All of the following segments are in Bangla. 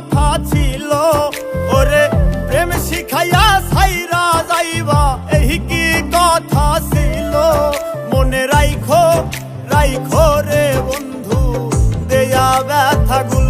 কথা ছিল। ওরে প্রেম শিখাইয়া সাইরা যাইবা এই কি কথা ছিল? মনে রাইখো রাইখো রে বন্ধু, দেয়া ব্যথাগুলো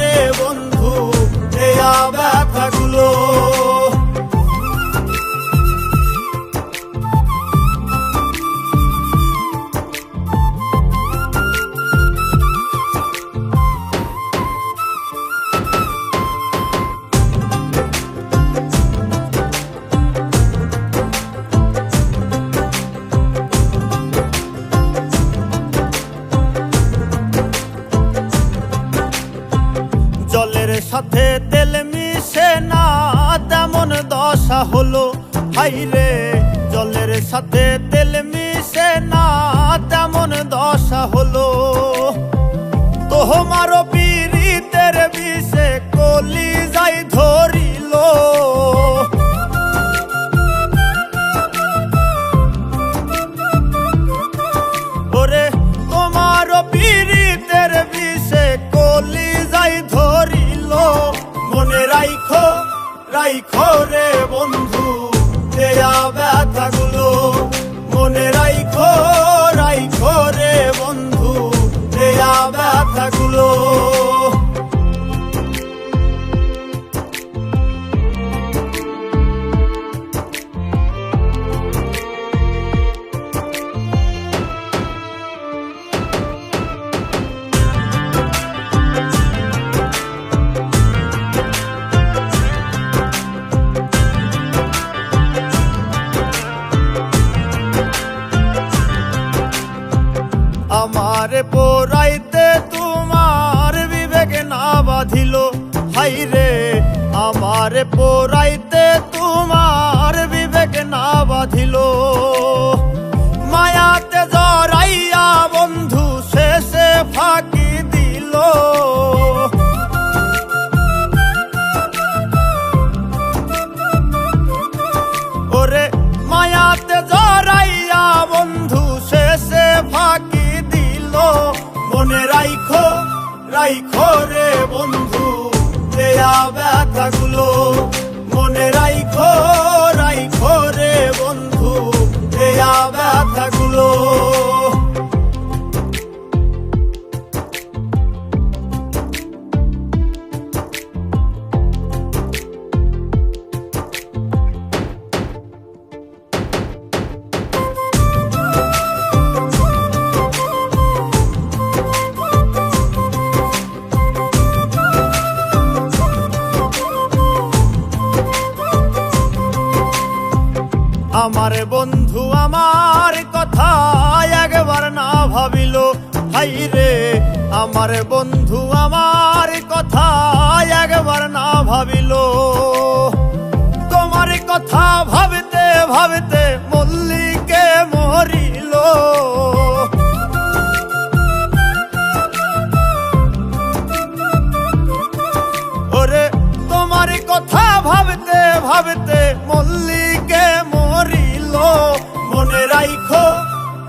হলো হাইরে জলের সাথে তেল মিশে না তেমন দশা হলো। তোহমারও পোরাইতে তোমার বিবেক না বাঁধিল। মায়াতে জড়াইয়া বন্ধু শেষে ফাঁকি দিল। ওরে মায়াতে জড়াইয়া বন্ধু শেষে ফাঁকি দিল। মনে রাইখো রাইখো রে বন্ধু, দেয়া ব্যথাগুলো আমার বন্ধু আমার কথা একবার না ভাবিল হাই রে, আমার বন্ধু আমার কথা একবার না ভাবিল। তোমার কথা ভাবতে ভাবতে মল্লিকে মরিল। ওরে, তোমার কথা ভাবতে ভাবতে